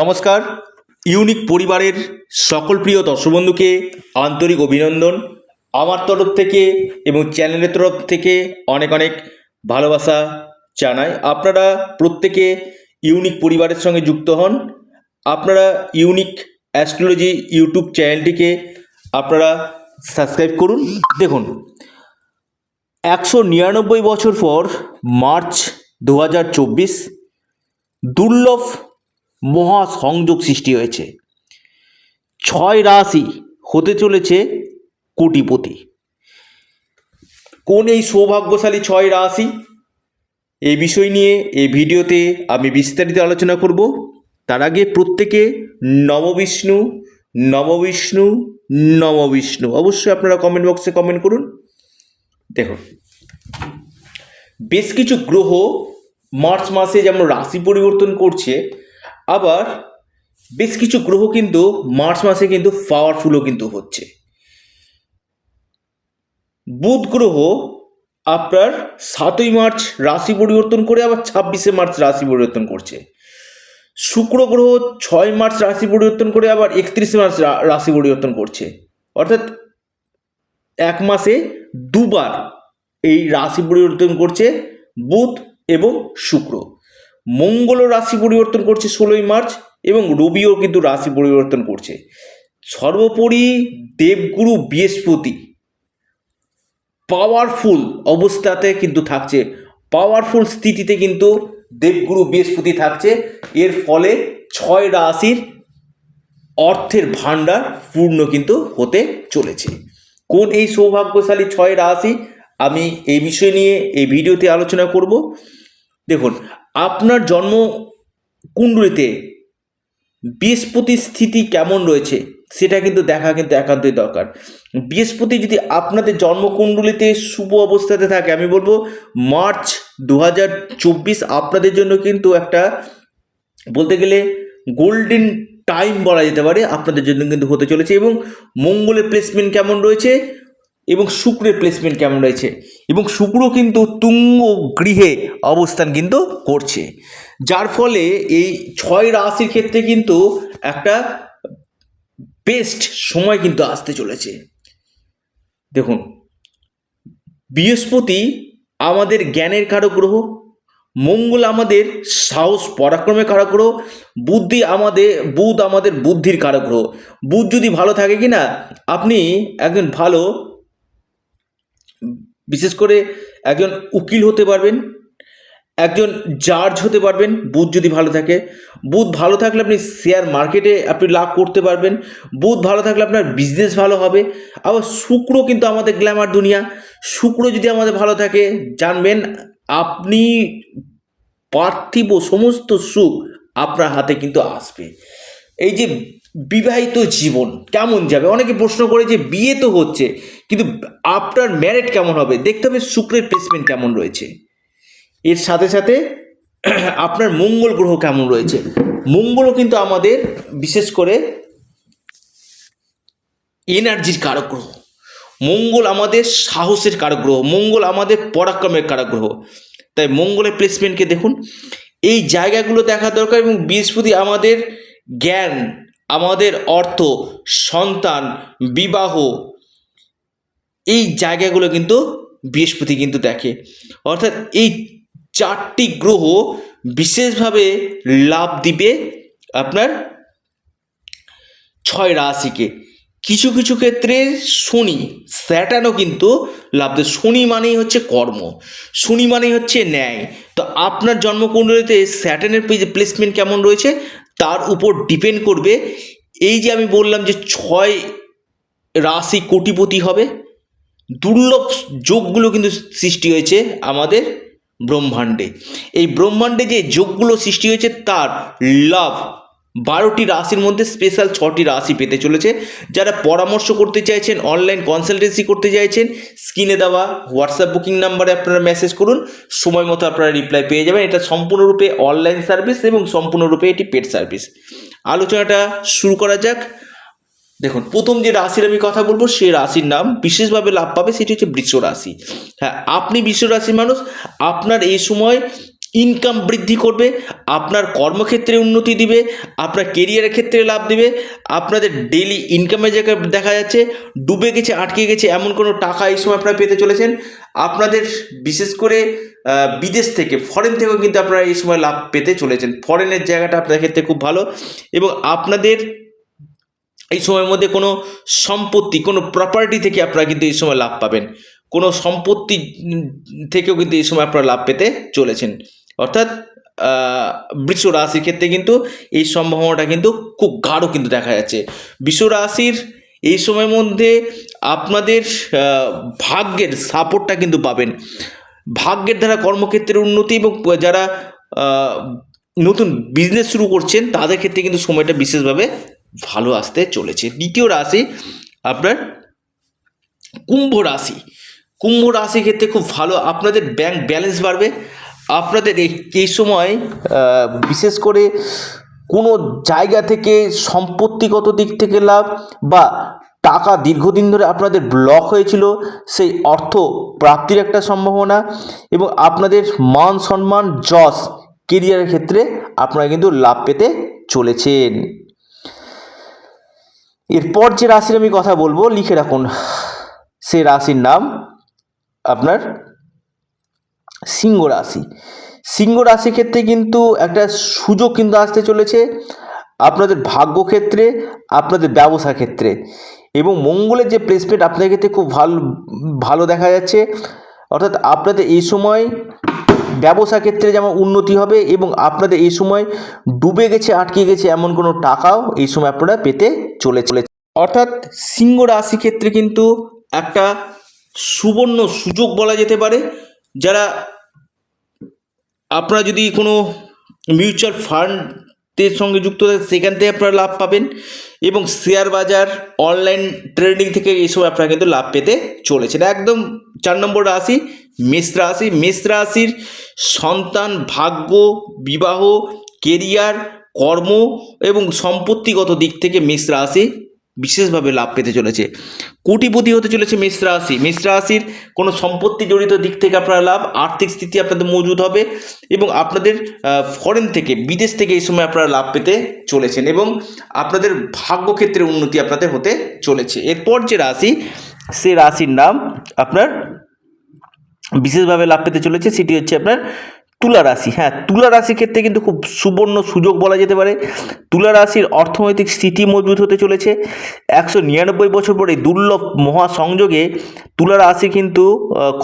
নমস্কার। ইউনিক পরিবারের সকল প্রিয় দর্শক বন্ধুকে আন্তরিক অভিনন্দন। আমার তরফ থেকে এবং চ্যানেলের তরফ থেকে অনেক অনেক ভালোবাসা জানাই। আপনারা প্রত্যেকে ইউনিক পরিবারের সঙ্গে যুক্ত হন। আপনারা ইউনিক অ্যাস্ট্রোলজি ইউটিউব চ্যানেলটিকে আপনারা সাবস্ক্রাইব করুন। দেখুন, একশো নিরানব্বই বছর পর মার্চ দু হাজার চব্বিশ দুর্লভ মহা সংযোগ সৃষ্টি হয়েছে। ছয় রাশি হতে চলেছে কোটিপতি। কোন এই সৌভাগ্যশালী ছয় রাশি? এই বিষয় নিয়ে এই ভিডিওতে আমি বিস্তারিত আলোচনা করব। তার আগে প্রত্যেকে নববিষ্ণু নববিষ্ণু নববিষ্ণু। অবশ্যই আপনারা কমেন্ট বক্সে কমেন্ট করুন। দেখুন। বেশ কিছু গ্রহ মার্চ মাসে যেমন রাশি পরিবর্তন করছে আবার বেশ কিছু গ্রহ কিন্তু মার্চ মাসে কিন্তু পাওয়ারফুলও কিন্তু হচ্ছে। বুধ গ্রহ আপনার সাতই মার্চ রাশি পরিবর্তন করে আবার ছাব্বিশে মার্চ রাশি পরিবর্তন করছে। শুক্র গ্রহ ছয় মার্চ রাশি পরিবর্তন করে আবার একত্রিশে মার্চ রাশি পরিবর্তন করছে। অর্থাৎ এক মাসে দুবার এই রাশি পরিবর্তন করছে বুধ এবং শুক্র। মঙ্গল রাশি পরিবর্তন করছে ষোলোই মার্চ এবং রবিও কিন্তু রাশি পরিবর্তন করছে। সর্বোপরি দেবগুরু বৃহস্পতি পাওয়ারফুল অবস্থাতে কিন্তু থাকছে। পাওয়ারফুল স্থিতিতে কিন্তু দেবগুরু বৃহস্পতি থাকছে। এর ফলে ছয় রাশির অর্থের ভাণ্ডার পূর্ণ কিন্তু হতে চলেছে। কোন এই সৌভাগ্যশালী ছয় রাশি আমি এই বিষয় নিয়ে এই ভিডিওতে আলোচনা করব? দেখুন আপনার জন্ম কুণ্ডলিতে বৃহস্পতি স্থিতি কেমন রয়েছে সেটা কিন্তু দেখা কিন্তু একান্তই দরকার। বৃহস্পতি যদি আপনাদের জন্মকুণ্ডলিতে শুভ অবস্থাতে থাকে, আমি বলব মার্চ দু হাজার চব্বিশ আপনাদের জন্য কিন্তু একটা বলতে গেলে গোল্ডেন টাইম বলা যেতে পারে, আপনাদের জন্য কিন্তু হতে চলেছে এবং মঙ্গলের প্লেসমেন্ট কেমন রয়েছে? এবং শুক্রের প্লেসমেন্ট কেমন রয়েছে? এবং শুক্র কিন্তু তুঙ্গ গৃহে অবস্থান কিন্তু করছে। যার ফলে এই ছয় রাশির ক্ষেত্রে কিন্তু একটা বেস্ট সময় কিন্তু আসতে চলেছে। দেখুন, বৃহস্পতি আমাদের জ্ঞানের কারক গ্রহ মঙ্গল আমাদের সাহস পরাক্রমের কারক গ্রহ বুদ্ধি আমাদের, বুধ আমাদের বুদ্ধির কারক গ্রহ বুধ যদি ভালো থাকে কি না আপনি একজন ভালো বিশেষ করে একজন উকিল হতে পারবেন, একজন জার্জ হতে পারবেন, বুধ যদি ভালো থাকে। বুধ ভালো থাকলে আপনি শেয়ার মার্কেটে আপনি লাভ করতে পারবেন। বুধ ভালো থাকলে আপনার বিজনেস ভালো হবে। আবার শুক্র কিন্তু আমাদের গ্ল্যামার দুনিয়া। শুক্র যদি আমাদের ভালো থাকে, জানবেন আপনি পার্থিব সমস্ত সুখ আপনার হাতে কিন্তু আসবে। এই যে বিবাহিত জীবন কেমন যাবে? অনেকে প্রশ্ন করে যে বিয়ে তো হচ্ছে, কিন্তু আপনার ম্যারেট কেমন হবে? দেখতে হবে শুক্রের প্লেসমেন্ট কেমন রয়েছে। এর সাথে সাথে আপনার মঙ্গল গ্রহ কেমন রয়েছে? মঙ্গলও কিন্তু আমাদের বিশেষ করে এনার্জির কারক গ্রহ। মঙ্গল আমাদের সাহসের কারক গ্রহ, মঙ্গল আমাদের পরাক্রমের কারক গ্রহ। তাই মঙ্গলের প্লেসমেন্টকে দেখুন, এই জায়গাগুলো দেখা দরকার এবং বৃহস্পতি আমাদের জ্ঞান আমাদের অর্থ, সন্তান, বিবাহ, এই জায়গাগুলো কিন্তু বৃহস্পতি কিন্তু দেখে। অর্থাৎ এই চারটি গ্রহ বিশেষভাবে লাভ দিবে আপনার ছয় রাশিকে। কিছু কিছু ক্ষেত্রে শনি স্যাটানও কিন্তু লাভ দেয়। শনি মানেই হচ্ছে কর্ম, শনি মানেই হচ্ছে ন্যায়। তো আপনার জন্মকুণ্ডলিতে স্যাটানের প্লেসমেন্ট কেমন রয়েছে? তার উপর ডিপেন্ড করবে। এই যে আমি বললাম যে ছয় রাশি কোটিপতি হবে, দুর্লভ যোগগুলো কিন্তু সৃষ্টি হয়েছে আমাদের ব্রহ্মাণ্ডে। এই ব্রহ্মাণ্ডে যে যোগগুলো সৃষ্টি হয়েছে, তার লাভ বারোটি রাশির মধ্যে স্পেশাল ছটি রাশি পেতে চলেছে। যারা পরামর্শ করতে চাইছেন অনলাইন কনসালটেন্সি করতে চাইছেন স্ক্রিনে দেওয়া হোয়াটসঅ্যাপ বুকিং নাম্বারে আপনারা মেসেজ করুন। সময় মতো আপনারা রিপ্লাই পেয়ে যাবেন। এটা সম্পূর্ণরূপে অনলাইন সার্ভিস এবং সম্পূর্ণরূপে এটি পেড সার্ভিস আলোচনাটা শুরু করা যাক। দেখুন, প্রথম যে রাশির আমি কথা বলব সেই রাশির নাম বিশেষভাবে লাভ পাবে, সেটি হচ্ছে বৃষ রাশি। হ্যাঁ আপনি বৃষ রাশির মানুষ, আপনার এই সময় ইনকাম বৃদ্ধি করবে, আপনার কর্মক্ষেত্রে উন্নতি দিবে, আপনার কেরিয়ারের ক্ষেত্রে লাভ দেবে, আপনাদের ডেইলি ইনকামের জায়গায় দেখা যাচ্ছে, ডুবে গেছে, আটকে গেছে, এমন কোনো টাকা এই সময় আপনারা পেতে চলেছেন। আপনাদের বিশেষ করে বিদেশ থেকে ফরেন থেকেও কিন্তু আপনারা এই সময় লাভ পেতে চলেছেন। ফরেনের জায়গাটা আপনাদের ক্ষেত্রে খুব ভালো এবং আপনাদের এই সময়ের মধ্যে কোনো সম্পত্তি, কোনো প্রপার্টি থেকে আপনারা কিন্তু এই সময় লাভ পাবেন। কোনো সম্পত্তি থেকেও কিন্তু এই সময় আপনারা লাভ পেতে চলেছেন। অর্থাৎ বৃষ রাশির ক্ষেত্রে কিন্তু এই সম্ভাবনাটা কিন্তু খুব গাঢ় কিন্তু দেখা যাচ্ছে। বৃষ রাশির এই সময়ের মধ্যে আপনাদের ভাগ্যের সাপোর্টটা কিন্তু পাবেন। ভাগ্যের দ্বারা কর্মক্ষেত্রের উন্নতি এবং যারা নতুন বিজনেস শুরু করছেন, তাদের ক্ষেত্রে কিন্তু সময়টা বিশেষভাবে ভালো আসতে চলেছে। দ্বিতীয় রাশি আপনার কুম্ভ রাশি। কুম্ভ রাশির ক্ষেত্রে খুব ভালো, আপনাদের ব্যাংক ব্যালেন্স বাড়বে। আপনাদের এই সময় বিশেষ করে কোনো জায়গা থেকে সম্পত্তিগত দিক থেকে লাভ বা টাকা দীর্ঘদিন ধরে আপনাদের ব্লক হয়েছিল, সেই অর্থ প্রাপ্তির একটা সম্ভাবনা এবং আপনাদের মান সম্মান, যশ কেরিয়ারের ক্ষেত্রে আপনারা কিন্তু লাভ পেতে চলেছেন। এরপর যে রাশির আমি কথা বলব, লিখে রাখুন। সে রাশির নাম আপনার সিংহ রাশি। সিংহ রাশির ক্ষেত্রে কিন্তু একটা সুযোগ কিন্তু আসতে চলেছে আপনাদের ভাগ্য ক্ষেত্রে আপনাদের ব্যবসা ক্ষেত্রে। এবং মঙ্গলের যে প্লেসমেন্ট আপনাদের ক্ষেত্রে খুব ভালো ভালো দেখা যাচ্ছে। অর্থাৎ আপনাদের এই সময় ব্যবসা ক্ষেত্রে যেমন উন্নতি হবে এবং আপনাদের এই সময় ডুবে গেছে, আটকে গেছে এমন কোনো টাকাও এই সময় আপনারা পেতে চলে চলে অর্থাৎ সিংহ রাশি ক্ষেত্রে কিন্তু একটা সুবর্ণ সুযোগ বলা যেতে পারে। যারা আপনারা যদি কোনো মিউচুয়াল ফান্ডের সঙ্গে যুক্ত থাকে সেখান থেকে আপনারা লাভ পাবেন এবং শেয়ার বাজার অনলাইন ট্রেডিং থেকে এই সময় আপনারা কিন্তু লাভ পেতে চলেছেন। একদম চার নম্বর রাশি মেষ রাশি। মেষ রাশির সন্তান ভাগ্য, বিবাহ কেরিয়ার কর্ম এবং সম্পত্তিগত দিক থেকে মেষ রাশি বিশেষভাবে লাভ পেতে চলেছে। কোটিপতি হতে চলেছে মেষ রাশি। মেষ রাশির কোনো সম্পত্তি জড়িত দিক থেকে আপনারা লাভ, আর্থিক স্থিতি আপনাদের মজুদ হবে এবং আপনাদের ফরেন থেকে, বিদেশ থেকে এই সময় আপনারা লাভ পেতে চলেছেন এবং আপনাদের ভাগ্যক্ষেত্রে উন্নতি আপনাদের হতে চলেছে। এরপর যে রাশি, সে রাশির নাম আপনার বিশেষভাবে লাভ পেতে চলেছে, সেটি হচ্ছে আপনার তুলা রাশি হ্যাঁ তুলা রাশির ক্ষেত্রে কিন্তু খুব সুবর্ণ সুযোগ বলা যেতে পারে। তুলা রাশির অর্থনৈতিক স্থিতি মজবুত হতে চলেছে। একশো নিরানব্বই বছর পরে দুর্লভ মহাসংযোগে তুলা রাশি কিন্তু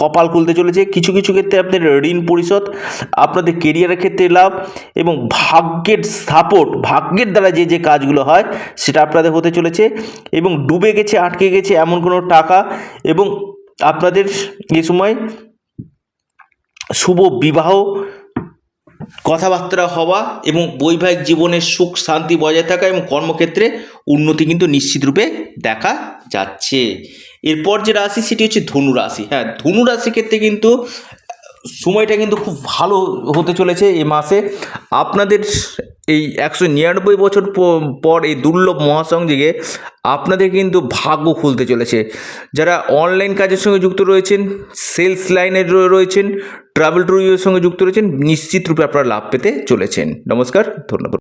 কপাল খুলতে চলেছে। কিছু কিছু ক্ষেত্রে আপনাদের ঋণ পরিশোধ, আপনাদের কেরিয়ারের ক্ষেত্রে লাভ এবং ভাগ্যের সাপোর্ট ভাগ্যের দ্বারা যে যে কাজগুলো হয় সেটা আপনাদের হতে চলেছে এবং ডুবে গেছে, আটকে গেছে এমন কোনো টাকা এবং আপনাদের এ সময় শুভ বিবাহ, কথাবার্তা হওয়া এবং বৈবাহিক জীবনের সুখ, শান্তি বজায় থাকা এবং কর্মক্ষেত্রে উন্নতি কিন্তু নিশ্চিত রূপে দেখা যাচ্ছে। এরপর যে রাশি, সেটি হচ্ছে ধনু রাশি। হ্যাঁ ধনু রাশির ক্ষেত্রে কিন্তু সময়টা কিন্তু খুব ভালো হতে চলেছে এ মাসে। আপনাদের এই একশো নিরানব্বই বছর পর এই দুর্লভ মহাসংযোগে আপনাদের কিন্তু ভাগ্য খুলতে চলেছে। যারা অনলাইন কাজের সঙ্গে যুক্ত রয়েছেন সেলস লাইনে রয়েছেন ট্রাভেল ট্যুরিজমের সঙ্গে যুক্ত রয়েছেন, নিশ্চিত রূপে আপনারা লাভ পেতে চলেছেন। নমস্কার, ধন্যবাদ।